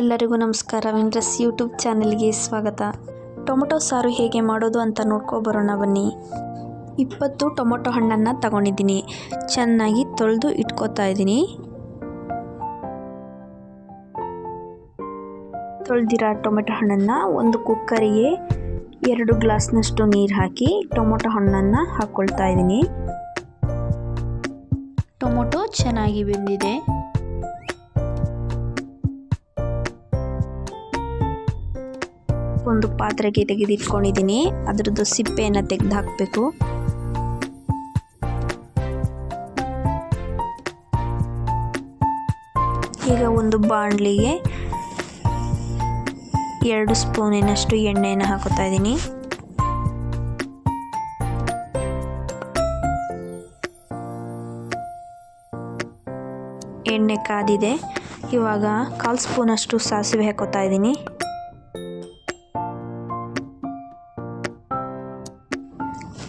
ಎಲ್ಲರಿಗೂ ನಮಸ್ಕಾರ. ವಿಂಡ್ರಸ್ ಯೂಟ್ಯೂಬ್ ಚಾನೆಲ್ಗೆ ಸ್ವಾಗತ. ಟೊಮೊಟೊ ಸಾರು ಹೇಗೆ ಮಾಡೋದು ಅಂತ ನೋಡ್ಕೊಬರೋಣ ಬನ್ನಿ. ಇಪ್ಪತ್ತು ಟೊಮೊಟೊ ಹಣ್ಣನ್ನು ತಗೊಂಡಿದ್ದೀನಿ. ಚೆನ್ನಾಗಿ ತೊಳೆದು ಇಟ್ಕೋತಾ ಇದ್ದೀನಿ. ತೊಳೆದಿರೋ ಟೊಮೆಟೊ ಹಣ್ಣನ್ನು ಒಂದು ಕುಕ್ಕರಿಗೆ ಎರಡು ಗ್ಲಾಸ್ನಷ್ಟು ನೀರು ಹಾಕಿ ಟೊಮೊಟೊ ಹಣ್ಣನ್ನು ಹಾಕ್ಕೊಳ್ತಾ ಇದ್ದೀನಿ. ಟೊಮೊಟೊ ಚೆನ್ನಾಗಿ ಬೆಂದಿದೆ. ಒಂದು ಪಾತ್ರೆಗೆ ತೆಗೆದಿಟ್ಕೊಂಡಿದ್ದೀನಿ. ಅದರದ್ದು ಸಿಪ್ಪೆಯನ್ನು ತೆಗೆದು ಹಾಕಬೇಕು ಈಗ ಒಂದು ಬಾಣಲಿಗೆ ಎರಡು ಸ್ಪೂನಿನಷ್ಟು ಎಣ್ಣೆಯನ್ನು ಹಾಕೋತಾ ಇದ್ದೀನಿ. ಎಣ್ಣೆ ಕಾದಿದೆ. ಇವಾಗ ಕಾಲು ಸ್ಪೂನಷ್ಟು ಸಾಸಿವೆ ಹಾಕೋತಾ ಇದ್ದೀನಿ.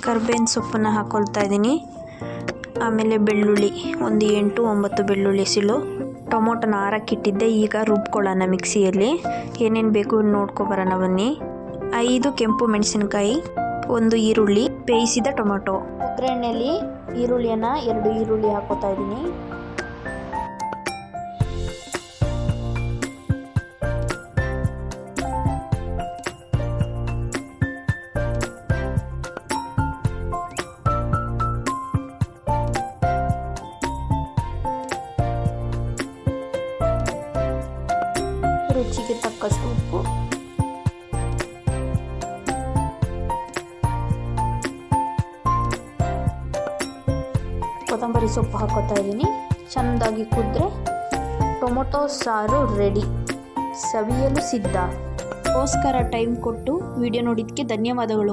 ಕರ್ಬೇವಿನ ಸೊಪ್ಪನ್ನು ಹಾಕ್ಕೊಳ್ತಾ ಇದ್ದೀನಿ. ಆಮೇಲೆ ಬೆಳ್ಳುಳ್ಳಿ, ಒಂದು ಎಂಟು ಒಂಬತ್ತು ಬೆಳ್ಳುಳ್ಳಿ ಸಿಲು. ಟೊಮೊಟೊನ ಆರಕ್ಕಿಟ್ಟಿದ್ದೆ, ಈಗ ರುಬ್ಕೊಳ್ಳೋಣ ಮಿಕ್ಸಿಯಲ್ಲಿ. ಏನೇನು ಬೇಕು ನೋಡ್ಕೊಬರೋಣ ಬನ್ನಿ. ಐದು ಕೆಂಪು ಮೆಣಸಿನಕಾಯಿ, ಒಂದು ಈರುಳ್ಳಿ, ಬೇಯಿಸಿದ ಟೊಮೊಟೊ. ಒಗ್ಗರಣೆಯಲ್ಲಿ ಈರುಳ್ಳಿಯನ್ನು ಎರಡು ಈರುಳ್ಳಿ ಹಾಕೋತಾ ಇದ್ದೀನಿ. ರುಚಿಗೆ ತಕ್ಕಷ್ಟು ಉಪ್ಪು ಕೊತ್ತಂಬರಿ ಸೊಪ್ಪು ಹಾಕೋತಾ ಇದ್ದೀನಿ. ಚೆಂದಾಗಿ ಕುದ್ರೆ ಟೊಮೊಟೊ ಸಾರು ರೆಡಿ ಸವಿಯಲು ಸಿದ್ಧ. ಗೋಸ್ಕರ ಟೈಮ್ ಕೊಟ್ಟು ವಿಡಿಯೋ ನೋಡಿದ್ದಕ್ಕೆ ಧನ್ಯವಾದಗಳು.